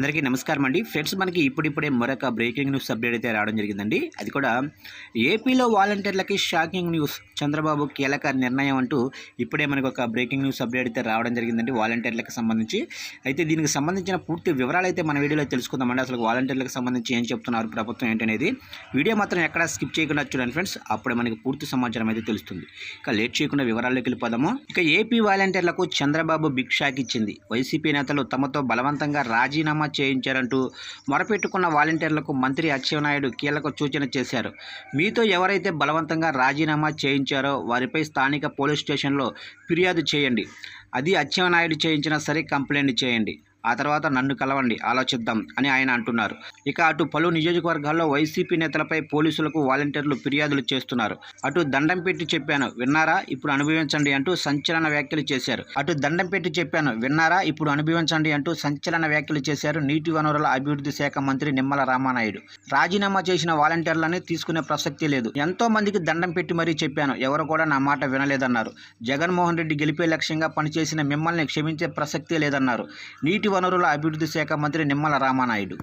అందరికీ నమస్కారం అండి. ఫ్రెండ్స్ మనకి ఇప్పుడిప్పుడే మరొక బ్రేకింగ్ న్యూస్ అప్డేట్ అయితే రావడం జరిగిందండి. అది కూడా ఏపీలో వాలంటీర్లకి షాకింగ్ న్యూస్. చంద్రబాబు కీలక నిర్ణయం అంటూ ఇప్పుడే మనకు ఒక బ్రేకింగ్ న్యూస్ అప్డేట్ అయితే రావడం జరిగిందండి వాలంటీర్లకు సంబంధించి. అయితే దీనికి సంబంధించిన పూర్తి వివరాలు అయితే మన వీడియోలో తెలుసుకుందామండి. అసలు వాలంటీర్లకు సంబంధించి ఏం చెప్తున్నారు ప్రభుత్వం ఏంటనేది. వీడియో మాత్రం ఎక్కడ స్కిప్ చేయకుండా చూడండి ఫ్రెండ్స్. అప్పుడే మనకి పూర్తి సమాచారం అయితే తెలుస్తుంది. ఇక లేట్ చేయకుండా వివరాల్లోకి వెళ్ళిపోదాము. ఇక ఏపీ వాలంటీర్లకు చంద్రబాబు బిగ్ షాక్ ఇచ్చింది వైసీపీ నేతలు తమతో బలవంతంగా రాజీనామా చేయించారంటూ మొరపెట్టుకున్న వాలంటీర్లకు మంత్రి అచ్చెన్నాయుడు కీలక సూచన చేశారు. మీతో ఎవరైతే బలవంతంగా రాజీనామా చేయించారో వారిపై స్థానిక పోలీస్ స్టేషన్లో ఫిర్యాదు చేయండి. అది అచ్చెన్నాయుడు చేయించినా సరే కంప్లైంట్ చేయండి. ఆ తర్వాత నన్ను కలవండి ఆలోచిద్దాం అని ఆయన అంటున్నారు. ఇక అటు పలు నియోజకవర్గాల్లో వైసీపీ నేతలపై పోలీసులకు వాలంటీర్లు ఫిర్యాదులు చేస్తున్నారు. అటు దండం పెట్టి చెప్పాను విన్నారా? ఇప్పుడు అనుభవించండి అంటూ సంచలన వ్యాఖ్యలు చేశారు. అటు దండం పెట్టి చెప్పాను విన్నారా? ఇప్పుడు అనుభవించండి అంటూ సంచలన వ్యాఖ్యలు చేశారు నీటి వనరుల అభివృద్ధి శాఖ మంత్రి నిమ్మల రామానాయుడు. రాజీనామా చేసిన వాలంటీర్లని తీసుకునే ప్రసక్తి లేదు. ఎంతో మందికి దండం పెట్టి మరీ చెప్పాను ఎవరు కూడా నా మాట వినలేదన్నారు. జగన్మోహన్ రెడ్డి గెలిపే లక్ష్యంగా పనిచేసిన మిమ్మల్ని క్షమించే ప్రసక్తే లేదన్నారు. నీటి వనరుల అభివృద్ధి శాఖ మంత్రి నిమ్మల రామానాయుడు